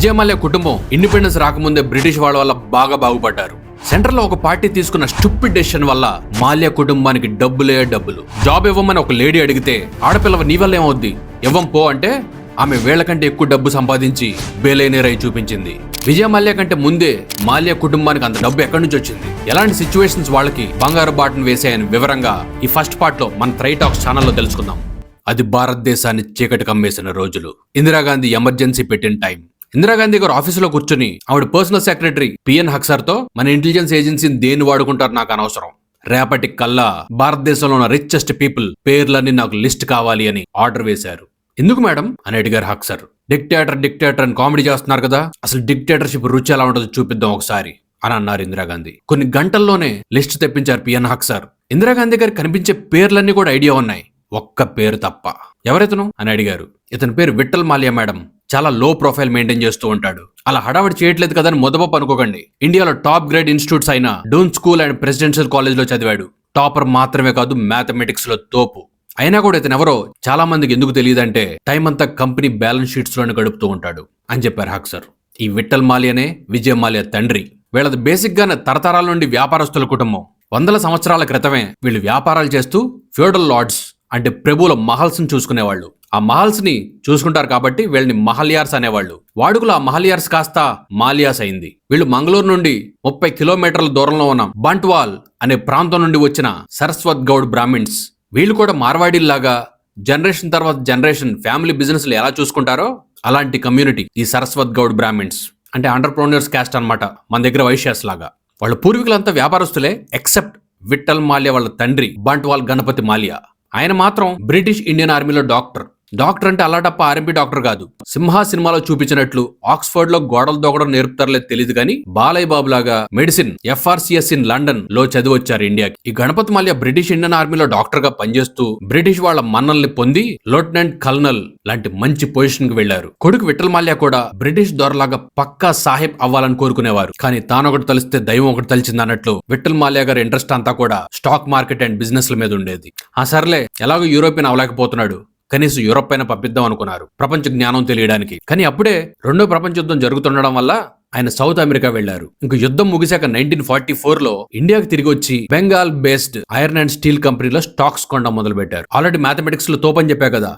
విజయమల్య కుటుంబం ఇండిపెండెన్స్ రాకముందే బ్రిటిష్ వాళ్ళ వల్ల బాగా బాగుపడ్డారు. సెంట్రల్లో ఒక పార్టీ తీసుకున్న స్టూపిడ్ డెసిషన్ వల్ల మాల్య కుటుంబానికి డబ్బులే డబ్బులు. జాబ్ ఇవ్వమని ఒక లేడీ అడిగితే ఆడపిల్లవ నీ వల్ల ఏమవుద్ది? ఇవ్వం పో అంటే ఆమె వేళ్ళ కంటే ఎక్కువ డబ్బు సంపాదించి బేలైనరై చూపించింది. విజయ మాల్య కంటే ముందే మాల్య కుటుంబానికి అంత డబ్బు ఎక్కడి నుంచి వచ్చింది? ఎలాంటి సిచ్యువేషన్స్ వాళ్ళకి బంగారు బాటను వేసాయని వివరంగా ఈ ఫస్ట్ పార్ట్లో మన త్రైటాక్స్ ఛానల్లో తెలుసుకుందాం. అది భారతదేశాన్ని చీకటి కమ్మేసిన రోజులు. ఇందిరాగాంధీ ఎమర్జెన్సీ పెట్టిన టైం. ఇందిరాగాంధీ గారు ఆఫీసులో కూర్చుని ఆవిడ పర్సనల్ సెక్రటరీ పిఎన్ హక్సార్తో మన ఇంటెలిజెన్స్ ఏజెన్సీని దేన్ని వాడుకుంటారు నాకు అనవసరం? రేపటి కల్లా భారతదేశంలో ఉన్న రిచెస్ట్ పీపుల్ పేర్లన్నీ నాకు లిస్ట్ కావాలి అని ఆర్డర్ వేశారు. ఎందుకు మేడం? అని అడిగారు హక్సర్ డిక్టేటర్ డిక్టేటర్ అని కామెడీ చేస్తున్నారు కదా అసలు డిక్టేటర్షిప్ రుచి ఎలా ఉంటుందో చూపిద్దాం ఒకసారి అని అన్నారు ఇందిరాగాంధీ. కొన్ని గంటల్లోనే లిస్ట్ తెప్పించారు పిఎన్ హక్సర్ ఇందిరాగాంధీ గారు కనిపించే పేర్లన్నీ కూడా ఐడియా ఉన్నాయి. ఒక్క పేరు తప్ప. ఎవరితను అని అడిగారు. ఇతని పేరు విఠల్ మాల్యా మేడం. చాలా లో ప్రొఫైల్ మెయింటైన్ చేస్తూ ఉంటాడు. అలా హడావడి చేయట్లేదు కదా అని మొదపప్పు అనుకోకండి. ఇండియాలో టాప్ గ్రేడ్ ఇన్స్టిట్యూట్స్ అయిన డూన్ స్కూల్ అండ్ ప్రెసిడెన్షియల్ కాలేజ్లో చదివాడు. టాపర్ మాత్రమే కాదు మ్యాథమెటిక్స్లో తోపు. అయినా కూడా ఇతను ఎవరో చాలా మందికి ఎందుకు తెలియదంటే టైం అంతా కంపెనీ బ్యాలెన్స్ షీట్స్లోనే గడుపుతూ ఉంటాడు అని చెప్పారు హక్ సార్. ఈ విఠల్ మాల్యానే విజయ్ మాలియా తండ్రి. వీళ్ళది బేసిక్ గానే తరతరాల నుండి వ్యాపారస్తుల కుటుంబం. వందల సంవత్సరాల క్రితమే వీళ్ళు వ్యాపారాలు చేస్తూ ఫ్యూడల్ లార్డ్స్ అంటే ప్రభువుల మహల్స్ను చూసుకునేవాళ్ళు. ఆ మహల్స్ని చూసుకుంటారు కాబట్టి వీళ్ళని మహల్యార్స్ అనేవాళ్ళు. వాడుకలో ఆ మహల్యార్స్ కాస్త మాలియాస్ అయింది. వీళ్ళు మంగళూరు నుండి ముప్పై కిలోమీటర్ల దూరంలో ఉన్న బంట్వాల్ అనే ప్రాంతం నుండి వచ్చిన సరస్వత్ గౌడ్ బ్రాహ్మిన్స్. వీళ్ళు కూడా మార్వాడీల్లాగా జనరేషన్ తర్వాత జనరేషన్ ఫ్యామిలీ బిజినెస్లు ఎలా చూసుకుంటారో అలాంటి కమ్యూనిటీ ఈ సరస్వత్ గౌడ్ బ్రాహ్మిన్స్. అంటే అంటర్ప్రోనర్స్ క్యాస్ట్ అన్నమాట మన దగ్గర వైశ్యాస్ లాగా. వాళ్ళ పూర్వీకులంతా వ్యాపారస్తులే ఎక్సెప్ట్ విఠల్ మాల్యా వాళ్ళ తండ్రి బంట్వాల్ గణపతి మాల్యా. ఆయన మాత్రం బ్రిటిష్ ఇండియన్ ఆర్మీలో డాక్టర్. డాక్టర్ అంటే అలాటప్ప ఆర్ఎంపీ డాక్టర్ కాదు. సింహ సినిమాలో చూపించినట్లు ఆక్స్ఫర్డ్లో గోడలు దూకడం నేర్పుతారులేదు తెలియదు కానీ బాలయ్య బాబు లాగా మెడిసిన్ ఎఫ్ఆర్సిఎస్ ఇన్ లండన్లో చదివి వచ్చారు ఇండియాకి. ఈ గణపతి మాల్యా బ్రిటిష్ ఇండియన్ ఆర్మీలో డాక్టర్గా పనిచేస్తూ బ్రిటిష్ వాళ్ళ మన్నల్ని పొంది లెఫ్టినెంట్ కల్నల్ లాంటి మంచి పొజిషన్కి వెళ్ళారు కొడుకు విఠల్ మాల్యా కూడా బ్రిటిష్ దొరలాగా పక్కా సాహెబ్ అవ్వాలని కోరుకునేవారు. కానీ తానొకటి తలిస్తే దైవం ఒకటి తలిచింది అన్నట్లు విఠల్ మాల్యా గారి ఇంట్రెస్ట్ అంతా కూడా స్టాక్ మార్కెట్ అండ్ బిజినెస్ల మీద ఉండేది. ఆ సర్లే ఎలాగో యూరోపియన్ అవలేకపోతున్నాడు. కనీసం యూరప్ పైన పంపిద్దాం అనుకున్నారు ప్రపంచ జ్ఞానం తెలియడానికి. కానీ అప్పుడే రెండో ప్రపంచ యుద్ధం జరుగుతుండడం వల్ల ఆయన సౌత్ అమెరికా వెళ్ళారు ఇంక యుద్ధం ముగిశాక నైన్టీన్ ఫార్టీ ఫోర్లో ఇండియాకి తిరిగి వచ్చి Bengal based iron and steel కంపెనీలో స్టాక్స్ కొనడం మొదలు పెట్టారు ఆల్రెడీ మ్యాథమెటిక్స్లో తోపని చెప్పా కదా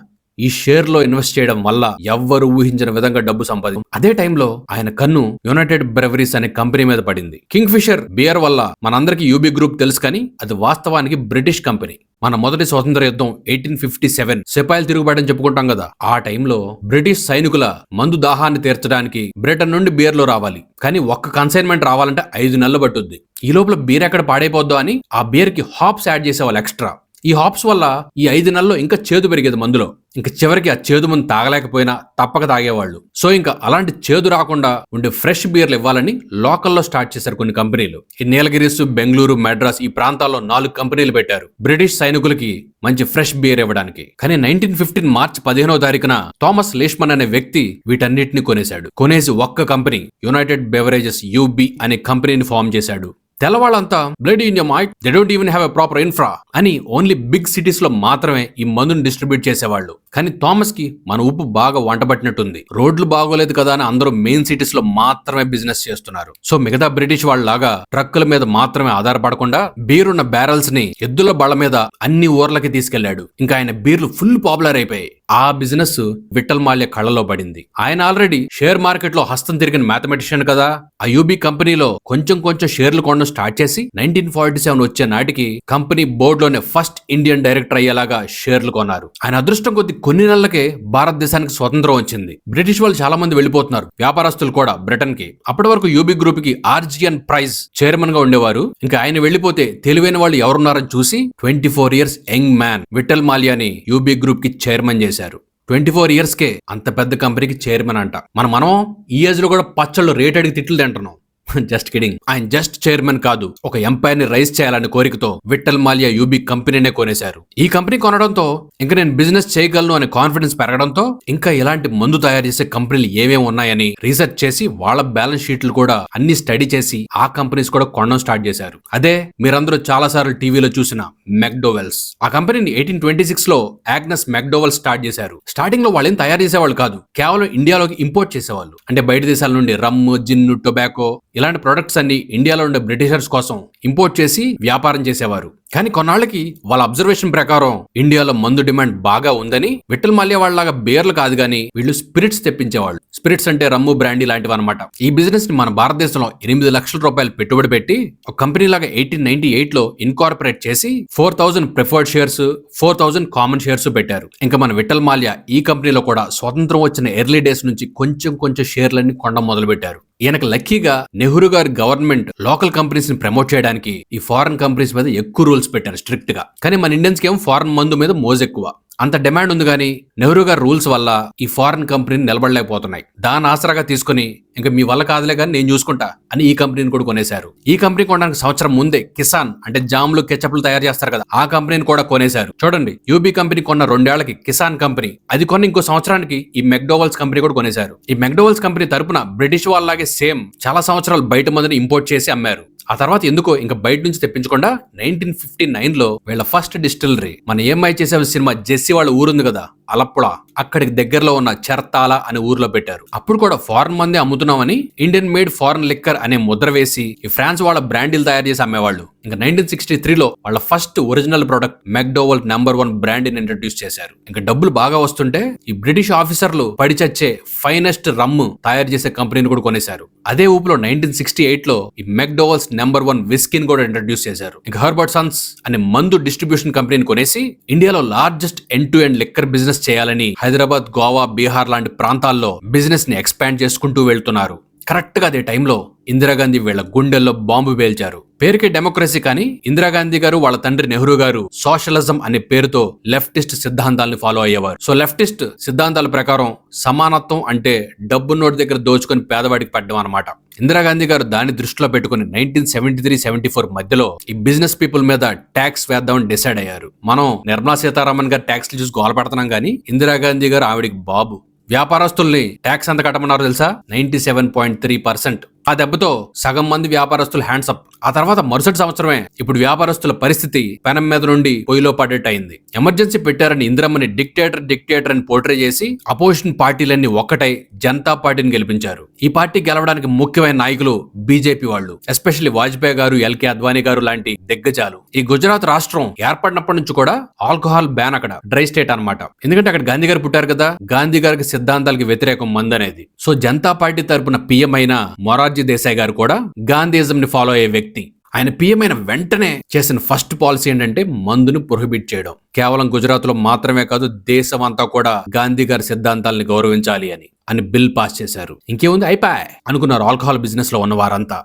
ఈ షేర్లో ఇన్వెస్ట్ చేయడం వల్ల ఎవ్వరు ఊహించిన విధంగా డబ్బు సంపాది అదే టైంలో ఆయన కన్ను యునైటెడ్ బ్రెవరీస్ అనే కంపెనీ మీద పడింది. కింగ్ ఫిషర్ బియర్ వల్ల మనందరికీ యూబీ గ్రూప్ తెలుసు కానీ అది వాస్తవానికి బ్రిటిష్ కంపెనీ. మన మొదటి స్వతంత్ర యుద్ధం ఎయిటీన్ ఫిఫ్టీ సెవెన్ సిపాయిలు తిరుగుబాటని చెప్పుకుంటాం కదా. ఆ టైంలో బ్రిటిష్ సైనికుల మందు దాహాన్ని తీర్చడానికి బ్రిటన్ నుండి బీర్లో రావాలి. కానీ ఒక్క కన్సైన్మెంట్ రావాలంటే ఐదు నెలలు పట్టుద్ది. ఈ లోపల బీర్ ఎక్కడ పాడైపోద్దో అని ఆ బీర్కి హాప్స్ యాడ్ చేసేవాళ్ళు ఎక్స్ట్రా ఈ హాప్స్ వల్ల ఈ ఐదు నెలల్లో ఇంకా చేదు పెరిగేది మందులో. ఇంకా చివరికి ఆ చేదు మందు తాగలేకపోయినా తప్పక తాగేవాళ్ళు. సో ఇంకా అలాంటి చేదు రాకుండా ఉండే ఫ్రెష్ బీర్లు ఇవ్వాలని లోకల్లో స్టార్ట్ చేశారు కొన్ని కంపెనీలు. ఈ నీలగిరిస్ బెంగళూరు మెడ్రాస్ ఈ ప్రాంతాల్లో నాలుగు కంపెనీలు పెట్టారు. బ్రిటిష్ సైనికులకి మంచి ఫ్రెష్ బీర్ ఇవ్వడానికి. కానీ నైన్టీన్ ఫిఫ్టీన్ మార్చ్ పదిహేనో తారీఖున థామస్ లేష్మన్ అనే వ్యక్తి వీటన్నిటిని కొనేశాడు. కొనేసి ఒక్క కంపెనీ యునైటెడ్ బెవరేజెస్ యూబీ అనే కంపెనీని ఫామ్ చేశాడు. తెల్లవాళ్ళంతా blood in might they don't even have a proper infra అని ఓన్లీ బిగ్ సిటీస్లో మాత్రమే ఈ మందుని డిస్ట్రిబ్యూట్ చేసేవాళ్ళు. కానీ థామస్కి మన ఉప్పు బాగా వంటబట్టినట్టుంది. రోడ్లు బాగోలేదు కదా అని అందరూ మెయిన్ సిటీస్లో మాత్రమే బిజినెస్ చేస్తున్నారు. సో మిగతా బ్రిటిష్ వాళ్ళలాగా ట్రక్కుల మీద మాత్రమే ఆధారపడకుండా బీరున్న బ్యారల్స్ని ఎద్దుల బళ్ళ మీద అన్ని ఊర్లకి తీసుకెళ్ళాడు ఇంకా ఆయన బీర్లు ఫుల్ పాపులర్ అయిపోయాయి. ఆ బిజినెస్ విఠల్ మాల్య కళ్ళలో పడింది. ఆయన ఆల్రెడీ షేర్ మార్కెట్లో హస్తం తిరిగిన మ్యాథమెటిషియన్ కదా. ఆ యూబీ కంపెనీలో కొంచెం కొంచెం షేర్లు కొనడం స్టార్ట్ చేసి నైన్టీన్ ఫార్టీ సెవెన్ వచ్చే నాటికి కంపెనీ బోర్డులోనే ఫస్ట్ ఇండియన్ డైరెక్టర్ అయ్యేలాగా షేర్లు కొన్నారు. ఆయన అదృష్టం కొద్ది కొన్ని నెలలకే భారతదేశానికి స్వతంత్రం వచ్చింది. బ్రిటిష్ వాళ్ళు చాలా మంది వెళ్ళిపోతున్నారు. వ్యాపారస్తులు కూడా బ్రిటన్కి అప్పటి వరకు యూబీ గ్రూప్కి ఆర్జియన్ ప్రైజ్ చైర్మన్గా ఉండేవారు. ఇంకా ఆయన వెళ్ళిపోతే తెలివైన వాళ్ళు ఎవరున్నారని చూసి twenty four years young man Vittal మాల్యాని UB గ్రూప్కి చైర్మన్ చేశారు. ట్వంటీ ఫోర్ ఇయర్స్ కే అంత పెద్ద కంపెనీకి చైర్మన్ అంట. మన మనం ఈ ఏజ్లో కూడా పచ్చళ్ళు రేట్ అడిగి తిట్లు తింటున్నాం. జస్ట్ కిడింగ్ ఆయన జస్ట్ చైర్మన్ కాదు. ఒక ఎంపైర్ని రైజ్ చేయాలనే కోరికతో విట్టల్ మాల్యా యూబీ కంపెనీనే కొనేశారు. ఈ కంపెనీ కొనడంతో ఇంకా నేను బిజినెస్ చేయగలను అనే కాన్ఫిడెన్స్ పెరగడంతో ఇంకా ఇలాంటి మందు తయారు చేసే కంపెనీలు ఏమేమి ఉన్నాయని రీసెర్చ్ చేసి వాళ్ళ బ్యాలెన్స్ షీట్లు కూడా అన్ని స్టడీ చేసి ఆ కంపెనీస్ కూడా కొనడం స్టార్ట్ చేశారు. అదే మీరందరూ చాలా సార్లు టీవీలో చూసిన మెక్డోవెల్స్ ఆ కంపెనీని ఎయిటీన్ ట్వంటీ సిక్స్లో ఆగ్నస్ మెక్డోవెల్ స్టార్ట్ చేశారు. స్టార్టింగ్లో వాళ్ళని తయారు చేసేవాళ్ళు కాదు. కేవలం ఇండియాలోకి ఇంపోర్ట్ చేసేవాళ్ళు. అంటే బయట దేశాల నుండి రమ్ము జిన్ను టొబాకో ఇలాంటి ప్రొడక్ట్స్ అన్ని ఇండియాలో ఉండే బ్రిటిషర్స్ కోసం ఇంపోర్ట్ చేసి వ్యాపారం చేసేవారు. కానీ కొన్నాళ్ళకి వాళ్ళ అబ్జర్వేషన్ ప్రకారం ఇండియాలో మందు డిమాండ్ బాగా ఉందని విఠల్ మల్య వాళ్ళలాగా బేర్లు కాదు కానీ వీళ్ళు స్పిరిట్స్ తెప్పించేవాళ్ళు. స్పిరిట్స్ అంటే రమ్ము బ్రాండీ లాంటివి అనమాట ఈ బిజినెస్ని మన భారతదేశంలో ఎనిమిది లక్షల రూపాయలు పెట్టుబడి పెట్టి ఒక కంపెనీ లాగా ఎయిటీన్ నైన్టీ ఎయిట్లో ఇన్కార్పొరేట్ చేసి four thousand preferred shares four thousand common shares పెట్టారు. ఇంకా మన విఠల్ మాల్యా ఈ కంపెనీలో కూడా స్వతంత్రం వచ్చిన ఎర్లీ డేస్ నుంచి కొంచెం కొంచెం షేర్లన్నీ కొండ మొదలు పెట్టారు ఈయనకు లక్కీగా Nehru garu government local కంపెనీస్ని promote చేయడానికి ఈ ఫారెన్ కంపెనీస్ మీద ఎక్కువ రూల్స్ పెట్టారు స్ట్రిక్ట్గా కానీ మన ఇండియన్స్కి ఏమో ఫారెన్ మందు మీద మోజ్ ఎక్కువ అంత డిమాండ్ ఉంది కానీ నెహ్రూ గారి రూల్స్ వల్ల ఈ ఫారెన్ కంపెనీని నిలబడలేకపోతున్నాయి. దాని ఆసరాగా తీసుకుని ఇంకా మీ వల్ల కాదులే కానీ నేను చూసుకుంటా అని ఈ కంపెనీని కూడా కొనేశారు. ఈ కంపెనీ కొనడానికి సంవత్సరం ముందే కిసాన్ అంటే జామ్లు కెచప్లు తయారు చేస్తారు కదా ఆ కంపెనీని కూడా కొనేశారు. చూడండి యూబీ కంపెనీ కొన్న రెండేళ్ళకి కిసాన్ కంపెనీ అది కొన్న ఇంకో సంవత్సరానికి ఈ మెక్డోవల్స్ కంపెనీ కూడా కొనేశారు. ఈ మెక్డోవల్స్ కంపెనీ తరపున బ్రిటిష్ వాళ్ళలాగే సేమ్ చాలా సంవత్సరాలు బయట మందిని ఇంపోర్ట్ చేసి అమ్మారు. ఆ తర్వాత ఎందుకో ఇంకా బయట నుంచి తెప్పించకుండా నైన్టీన్ ఫిఫ్టీ నైన్లో వీళ్ళ ఫస్ట్ డిస్టిలరీ మన ఏమై చేసే సినిమా? జెస్సీ వాళ్ళ ఊరుంది కదా అలప్పుడ? అక్కడికి దగ్గరలో ఉన్న చర్తాల అనే ఊర్లో పెట్టారు. అప్పుడు కూడా ఫారెన్ మందే అమ్ముతున్నామని ఇండియన్ మేడ్ ఫారెన్ లిక్కర్ అనే ముద్ర వేసి ఈ ఫ్రాన్స్ వాళ్ళ బ్రాండీలు తయారు చేసి అమ్మేవాళ్ళు. ఇంకా నైన్టీన్ సిక్స్టీ త్రీలో వాళ్ళ first original product McDowell number one brand introduce చేశారు. ఇంకా డబ్బులు బాగా వస్తుంటే ఈ బ్రిటిష్ ఆఫీసర్లు పడిచచ్చే ఫైనెస్ట్ రమ్ తయారు చేసే కంపెనీని కూడా కొనేశారు. అదే ఊపులో నైన్టీన్ సిక్స్టీ ఎయిట్లో ఈ మెక్డోవల్స్ నెంబర్ వన్ విస్కిన్ కూడా ఇంట్రడ్యూస్ చేశారు. ఇంకా హర్బర్ట్ సన్స్ అనే మందు డిస్ట్రిబ్యూషన్ కంపెనీని కొనేసి ఇండియాలో largest end to end liquor business చేయాలని హైదరాబాద్ గోవా బీహార్ లాంటి ప్రాంతాల్లో బిజినెస్ని ఎక్స్పాండ్ చేసుకుంటూ వెళ్తున్నారు. కరెక్ట్గా అదే టైంలో ఇందిరాగాంధీ వీళ్ళ గుండెల్లో బాంబు పేల్చారు. పేరుకే డెమోక్రసీ కానీ ఇందిరాగాంధీ గారు వాళ్ళ తండ్రి నెహ్రూ గారు సోషలిజం అనే పేరుతో లెఫ్టిస్ట్ సిద్ధాంతాలను ఫాలో అయ్యేవారు. సో లెఫ్టిస్ట్ సిద్ధాంతాల ప్రకారం సమానత్వం అంటే డబ్బు నోటి దగ్గర దోచుకొని పేదవాడికి పడ్డం అనమాట ఇందిరాగాంధీ గారు దాన్ని దృష్టిలో పెట్టుకుని nineteen seventy three seventy four మధ్యలో ఈ బిజినెస్ పీపుల్ మీద ట్యాక్స్ వేద్దామని డిసైడ్ అయ్యారు. మనం నిర్మలా సీతారామన్ గారు ట్యాక్స్లు చూసి గోల కానీ ఇందిరాగాంధీ గారు ఆవిడికి బాబు. వ్యాపారస్తుల్ని ట్యాక్స్ ఎంత కట్టమన్నారో తెలుసా? Ninety seven point three percent. ఆ దెబ్బతో సగం మంది వ్యాపారస్తులు హ్యాండ్స్ అప్. ఆ తర్వాత మరుసటి సంవత్సరమే ఇప్పుడు వ్యాపారస్తుల పరిస్థితి పెనం మీద నుండి పొయ్యిలో పడేట్టు అయింది. ఎమర్జెన్సీ పెట్టారని ఇందిరమ్మని డిక్టేటర్ డిక్టేటర్ అని పోర్ట్రే చేసి అపోజిషన్ పార్టీలన్నీ ఒక్కటై జనతా పార్టీని గెలిపించారు. ఈ పార్టీ గెలవడానికి ముఖ్యమైన నాయకులు బీజేపీ వాళ్ళు ఎస్పెషల్లీ వాజ్పేయి గారు ఎల్కే అద్వానీ గారు లాంటి దిగ్గజాలు. ఈ గుజరాత్ రాష్ట్రం ఏర్పడినప్పటి నుంచి కూడా ఆల్కహాల్ బ్యాన్ అక్కడ డ్రై స్టేట్ అన్నమాట. ఎందుకంటే అక్కడ గాంధీ గారు పుట్టారు కదా గాంధీ గారికి సిద్ధాంతాలకి వ్యతిరేకం మందనేది. అనేది సో జనతా పార్టీ తరపున పిఎం అయిన మొరార్జీ దేశాయ్ గారు కూడా గాంధీజం ని ఫాలో అయ్యే వ్యక్తి. ఆయన పిఎం అయిన వెంటనే చేసిన ఫస్ట్ పాలసీ ఏంటంటే మందును ప్రొహిబిట్ చేయడం. కేవలం గుజరాత్లో మాత్రమే కాదు దేశం అంతా కూడా గాంధీ గారి సిద్ధాంతాలను గౌరవించాలి అని అని బిల్ పాస్ చేశారు. ఇంకేముంది? అయిపోయాయి అనుకున్నారు ఆల్కహాల్ బిజినెస్లో ఉన్న వారంతా.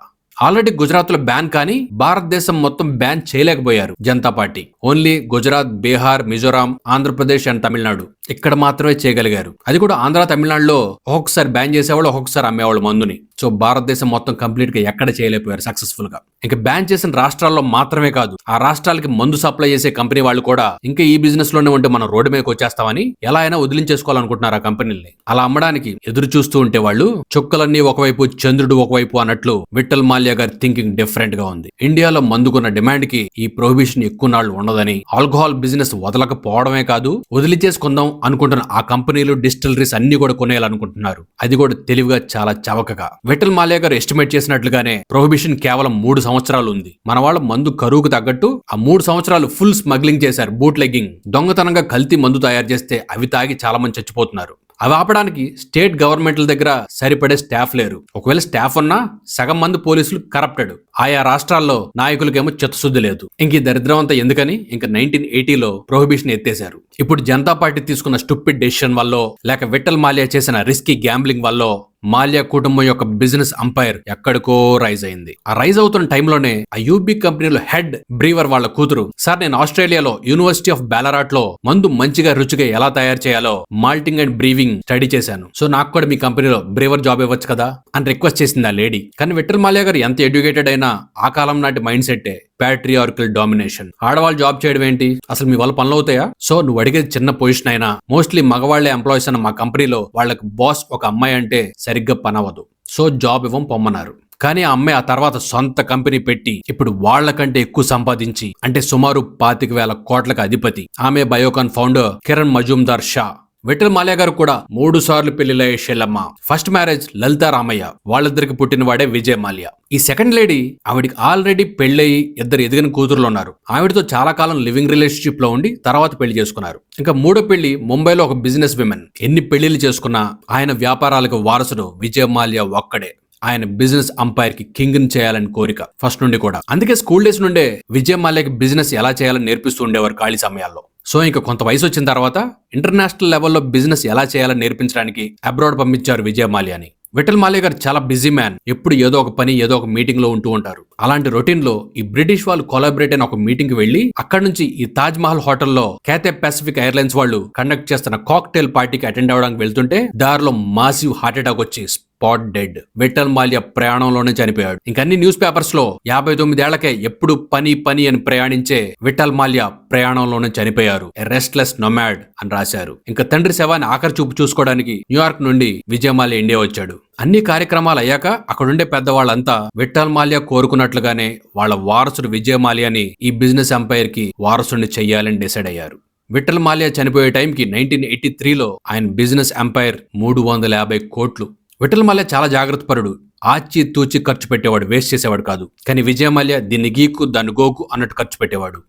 ఆల్రెడీ గుజరాత్లో బ్యాన్ కానీ భారతదేశం మొత్తం బ్యాన్ చేయలేకపోయారు Janata party. Only Gujarat Bihar Mizoram Andhra Pradesh and Tamil Nadu ఇక్కడ మాత్రమే చేయగలిగారు. అది కూడా ఆంధ్ర తమిళనాడులో ఒక్కొక్కసారి బ్యాన్ చేసేవాళ్ళు ఒక్కొక్కసారి అమ్మేవాళ్ళు మందుని. సో భారతదేశం మొత్తం కంప్లీట్గా ఎక్కడ చేయలేకపోయారు సక్సెస్ఫుల్గా ఇంకా బ్యాన్ చేసిన రాష్ట్రాల్లో మాత్రమే కాదు ఆ రాష్ట్రాలకి మందు సప్లై చేసే కంపెనీ వాళ్ళు కూడా ఇంకా ఈ బిజినెస్లోనే ఉంటే మనం రోడ్డు మీదకి వచ్చేస్తామని ఎలా అయినా వదిలించేసుకోవాలనుకుంటున్నారు ఆ కంపెనీల్ని. అలా అమ్మడానికి ఎదురు చూస్తూ ఉంటే వాళ్ళు చుక్కలన్నీ ఒకవైపు చంద్రుడు ఒకవైపు అన్నట్లు విఠల్ మాల్యా గారి థింకింగ్ డిఫరెంట్గా ఉంది. ఇండియాలో మందుకున్న డిమాండ్కి ఈ ప్రొహిబిషన్ ఎక్కువ నాళ్ళు ఉండదని ఆల్కహాల్ బిజినెస్ వదలకపోవడమే కాదు వదిలిచేసుకుందాం అనుకుంటున్న ఆ కంపెనీలు డిస్టిలరీస్ అన్ని కూడా కొనేయాలనుకుంటున్నారు. అది కూడా తెలివిగా చాలా చవకగా. విఠల్ మాల్యా గారు ఎస్టిమేట్ చేసినట్లుగానే ప్రొహిబిషన్ కేవలం మూడు సంవత్సరాలు ఉంది. మన వాళ్ళు మందు కరువుకు తగ్గట్టు ఆ మూడు సంవత్సరాలు ఫుల్ స్మగ్లింగ్ చేశారు బూట్ లెగ్గింగ్. దొంగతనంగా కల్తీ మందు తయారు చేస్తే అవి తాగి చాలా మంది చచ్చిపోతున్నారు. అవి ఆపడానికి స్టేట్ గవర్నమెంట్ల దగ్గర సరిపడే స్టాఫ్ లేరు. ఒకవేళ స్టాఫ్ ఉన్నా సగం మంది పోలీసులు కరప్టెడ్. ఆయా రాష్ట్రాల్లో నాయకులకేమో చిత్తశుద్ధి లేదు. ఇంక ఈ దరిద్రం అంతా ఎందుకని? ఇంకా నైన్టీన్ ఎయిటీలో ప్రొహిబిషన్ ఎత్తేశారు. ఇప్పుడు జనతా పార్టీ తీసుకున్న స్టూపిడ్ డెసిషన్ వల్ల లేక విఠల్ మాల్యా చేసిన రిస్కీ గ్యాంబ్లింగ్ వల్ల మాల్యా కుటుంబం యొక్క బిజినెస్ అంపైర్ ఎక్కడికో రైజ్ అయింది. ఆ రైజ్ అవుతున్న టైంలోనే ఆ యూబీ కంపెనీలో హెడ్ బ్రీవర్ వాళ్ళ కూతురు సార్ నేను ఆస్ట్రేలియాలో యూనివర్సిటీ ఆఫ్ బ్యాలరాట్లో మందు మంచిగా రుచిగా ఎలా తయారు చేయాలో మాల్టింగ్ అండ్ బ్రీవింగ్ స్టడీ చేశాను. సో నాకు కూడా మీ కంపెనీలో బ్రీవర్ జాబ్ ఇవ్వచ్చు కదా? అని రిక్వెస్ట్ చేసింది ఆ లేడీ. కానీ విఠల్ మాల్యా గారు ఎంత ఎడ్యుకేటెడ్ అయినా ఆ కాలం నాటి మైండ్ సెట్టే. ప్యాట్రియార్కల్ డామినేషన్ ఆడవాళ్ళు జాబ్ చేయడం ఏంటి? అసలు మీ వల్ల పనులు అవుతాయా? సో నువ్వు అడిగేది చిన్న పొజిషన్ అయినా మోస్ట్లీ మగవాళ్ళే ఎంప్లాయీస్ అన్న మా కంపెనీలో వాళ్ళకి బాస్ ఒక అమ్మాయి అంటే సరిగ్గా పనవదు సో జాబ్ ఇవ్వం పొమ్మన్నారు. కానీ ఆ అమ్మాయి ఆ తర్వాత సొంత కంపెనీ పెట్టి ఇప్పుడు వాళ్ళకంటే ఎక్కువ సంపాదించి అంటే సుమారు పాతిక వేల కోట్లకు అధిపతి. ఆమె బయోకాన్ ఫౌండర్ కిరణ్ మజుందార్ షా. విఠల్ మాల్యా గారు కూడా మూడు సార్లు పెళ్ళిలయ్యే షెల్లమ్మ. First marriage Lalitha Ramaiah. వాళ్ళిద్దరికి పుట్టినవాడే విజయ్ మాల్యా. ఈ సెకండ్ లేడీ ఆవిడికి ఆల్రెడీ పెళ్ళయి ఇద్దరు ఎదిగిన కూతురులు ఉన్నారు. ఆవిడతో చాలా కాలం లివింగ్ రిలేషన్షిప్లో ఉండి తర్వాత పెళ్ళి చేసుకున్నారు. ఇంకా మూడో పెళ్ళి ముంబైలో ఒక బిజినెస్ విమెన్. ఎన్ని పెళ్ళిళ్ళు చేసుకున్నా ఆయన వ్యాపారాలకు వారసుడు విజయ్ మాల్యా ఒక్కడే. ఆయన బిజినెస్ అంపైర్కి కింగ్ని చేయాలని కోరిక ఫస్ట్ నుండి కూడా. అందుకే స్కూల్ డేస్ నుండే విజయ్ మాల్యాకి బిజినెస్ ఎలా చేయాలని నేర్పిస్తూ ఉండేవారు ఖాళీ సమయాల్లో. సో ఇంకా కొంత వయసు వచ్చిన తర్వాత ఇంటర్నేషనల్ లెవెల్లో బిజినెస్ ఎలా చేయాలని నేర్పించడానికి అబ్రాడ్ పంపించారు విజయ్ మాల్యాని విఠల్ మాల్యా గారు చాలా బిజీ మ్యాన్. ఎప్పుడు ఏదో ఒక పని ఏదో ఒక మీటింగ్లో ఉంటూ ఉంటారు. అలాంటి రొటీన్లో ఈ బ్రిటిష్ వాళ్ళు కొలాబరేట్ అయిన ఒక మీటింగ్కి వెళ్ళి అక్కడ నుంచి ఈ తాజ్ మహల్ హోటల్లో కేతే పసిఫిక్ ఎయిర్లైన్స్ వాళ్ళు కండక్ట్ చేస్తున్న కాక్టైల్ పార్టీకి అటెండ్ అవ్వడానికి వెళ్తుంటే దారిలో మాసివ్ హార్ట్ అటాక్ వచ్చి పాట్ డెడ్. విఠల్ మాల్య ప్రయాణంలోనే చనిపోయాడు. ఇంకన్ని న్యూస్ పేపర్స్లో యాభై తొమ్మిదేళ్ళకే ఎప్పుడు పని పని అని ప్రయాణించే విఠల్ మాల్య ప్రయాణంలోనే చనిపోయారు. రెస్ట్లెస్ నొమాడ్ అని రాశారు. ఇంకా తండ్రి శవాన్ని ఆఖరి చూపు చూసుకోవడానికి న్యూయార్క్ నుండి విజయమాల్య ఇండియా వచ్చాడు. అన్ని కార్యక్రమాలు అయ్యాక అక్కడుండే పెద్దవాళ్ళంతా విఠల్ మాల్యా కోరుకున్నట్లుగానే వాళ్ళ వారసుడు విజయమాల్యాని ఈ బిజినెస్ ఎంపైర్కి వారసుడిని చెయ్యాలని డిసైడ్ అయ్యారు. విఠల్ మాల్యా చనిపోయే టైంకి నైన్టీన్ ఎయిటీ త్రీలో ఆయన బిజినెస్ ఎంపైర్ మూడు వందల యాభై కోట్లు విఠల్ మల్లె చాలా జాగ్రత్త పరుడు. ఆచి తూచి ఖర్చు పెట్టేవాడు వేస్ట్ చేసేవాడు కాదు. కానీ విజయమల్య దీన్ని గీకు దాన్ని గోకు అన్నట్టు ఖర్చు పెట్టేవాడు.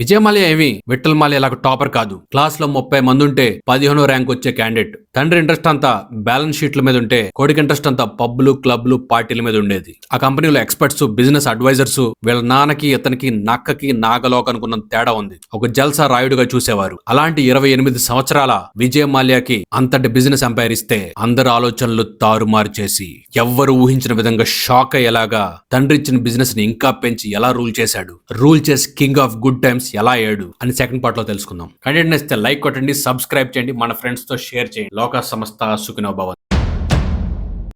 విజయమాల్య ఏమి? విఠల్ మాల్యా లాగా టాపర్ కాదు. క్లాస్లో ముప్పై మంది ఉంటే పదిహేనో ర్యాంక్ వచ్చే క్యాండిడేట్. తండ్రి ఇంట్రెస్ట్ అంతా బ్యాలెన్స్ షీట్ల మీద ఉంటే కొడుకు ఇంట్రెస్ట్ అంతా పబ్లు క్లబ్లు పార్టీల మీద ఉండేది. ఆ కంపెనీలో ఎక్స్పర్ట్స్ బిజినెస్ అడ్వైజర్స్ వీళ్ళ నాన్నకి ఇతనికి నక్కకి నాగలోక అనుకున్న తేడా ఉంది. ఒక జల్సా రాయుడుగా చూసేవారు. అలాంటి ఇరవై ఎనిమిది సంవత్సరాల విజయ మాల్యాకి అంతటి బిజినెస్ ఎంపైర్ ఇస్తే అందరి ఆలోచనలు తారుమారు చేసి ఎవ్వరు ఊహించిన విధంగా షాక్ అయ్యేలాగా తండ్రి ఇచ్చిన బిజినెస్ని ఇంకా పెంచి ఎలా రూల్ చేశాడు? రూల్ చేసి కింగ్ ఆఫ్ గుడ్ టైమ్స్ ఎలా ఏడు అని సెకండ్ పార్ట్లో తెలుసుకుందాం. కంటెంట్ నచ్చితే లైక్ కొట్టండి సబ్స్క్రైబ్ చేయండి మన ఫ్రెండ్స్తో షేర్ చేయండి. లోక సంస్థ సుఖినో భవన్